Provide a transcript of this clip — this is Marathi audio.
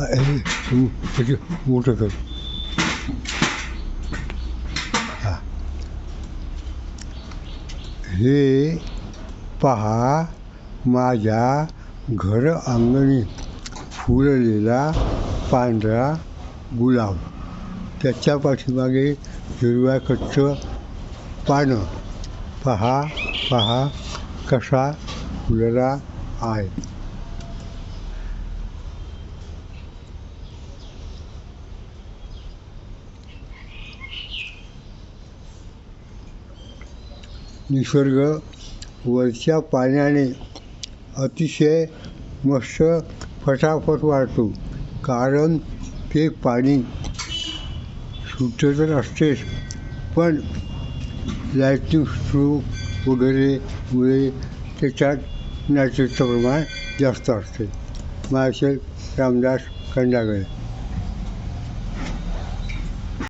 त्याची मोठं कर हे पहा माझ्या घर अंगणी फुललेला पांढरा गुलाब त्याच्या पाठीमागे हिरव्या कच्च पानं पहा पहा कसा फुलला आहे निसर्ग वरच्या पाण्याने अतिशय मस्त फटाफट वाढतो. कारण ते पाणी शुद्ध तर असतेच पण लाईटिंग स्ट्रोक वगैरे मुळे त्याच्यात नॅचरचं प्रमाण जास्त असते. माझे रामदास खंडागळे.